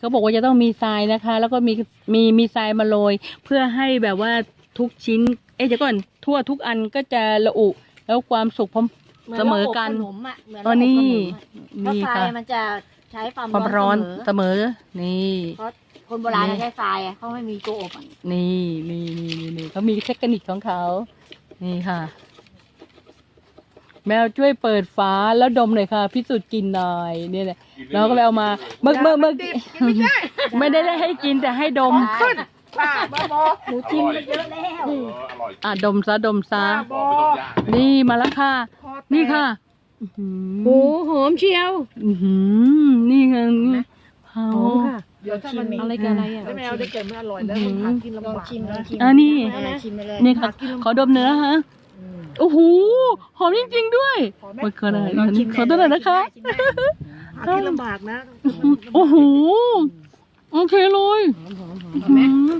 เขาบอกว่าจะต้องมีทรายนะคะ แล้วก็มีมีมีทรายมาโรยเพื่อให้แบบว่าทุกชิ้น เอ๊ะเดี๋ยวก่อนทั่วทุกอันก็จะระอุ แล้วความสุขพร้อมเสมอกันเหมือนเราอบขนมอะเหมือนตอนเราอบนี้ขนมอะเพราะนี่ทรายค่ะมันจะใช้ความความร้อนเสมอเสมอนี่เพราะคนโบราณนี่ เขาใช้ทรายอะเขาไม่มีตัวอบอะนี่นี่นี่นี่นี่เขามีเทคนิคของเขา นี่ค่ะ แมวช่วยเปิดฝาแล้วดมหน่อยค่ะ พิสูจน์กินหน่อยนี่แหละเราก็ไปเอามาเมื่อเมื่อเมื่อไม่ได้ให้กินแต่ให้ดมขึ้นป้าบ้าบอหนูจิ้มไปเยอะแล้วเอออร่อยอะดมซะดมซะบ้าบอนี่มาแล้วค่ะคอแตกนี่ค่ะอื้อหืโอ้อหอมเชียวอื้อหือนี่ไงเผาเดี๋ยวถ้ามันอะไรกันอะไรอะไม่เอาได้เกิดไม่อร่อยแล้วมันหากินลำบากชิมลองชิมอะนี่เออชิมไปเลยนี่ค่ะขอดมเนื้อฮะอืม โอ้โหหอมจริงๆด้วยขอไหมโอ้ยขอได้ลองชิมขอตัวหน่อยนะคะชิมได้หากินลำบากนะ โอ้โหโอเคเลยหอม